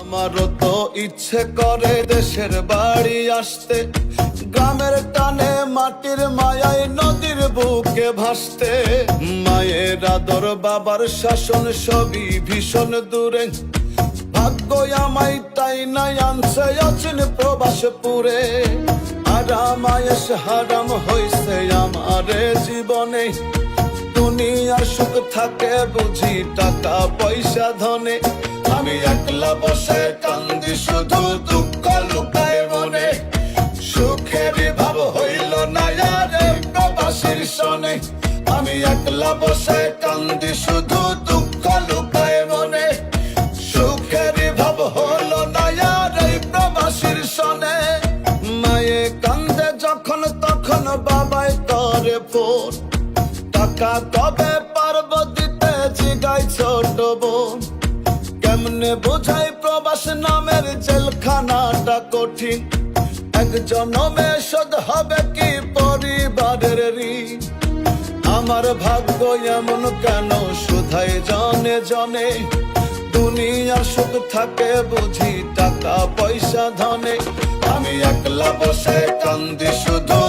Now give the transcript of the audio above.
আমারও তো ইচ্ছে করে দেশের বাড়ি আসতে। গ্রামের টানে মাটির মায়ায় নদীর বুকে ভাসতে। মায়ের আদর, বাবার শাসন সবই ভীষণ দূরে। ভাগ্য আমায় তাই নাই আনছে অচিন প্রবাস পুরে আরাম আয়েস হারাম হইছে আমারে জীবনে। দুনিয়ার সুখ থাকে বুঝি টাকা পয়সা ধনে। আমি একলা বসে কান্দি শুধু দুঃখ লুকায় মনে। সুখের ভাব হইল না আরে প্রবাসীর সনে। আমি একলা বসে কান্দি শুধু দুঃখ লুকায় মনে। সুখের ভাব হলো না আরে প্রবাসীর সনে। মায়ে কান্দে যখন তখন বাবাই করে ফোন। টাকা কবে পারব কেমনে বোঝাই প্রবাস নামের জেলখানাটা কঠিন। এক জনমে শোধ হবে কি পরিবারের ঋণ? আমার ভাগ্য এমন কেন শুধাই জনে জনে? দুনিয়ার সুখ থাকে বুঝি টাকা পয়সা ধনে। আমি একলা বসে কান্দি শুধু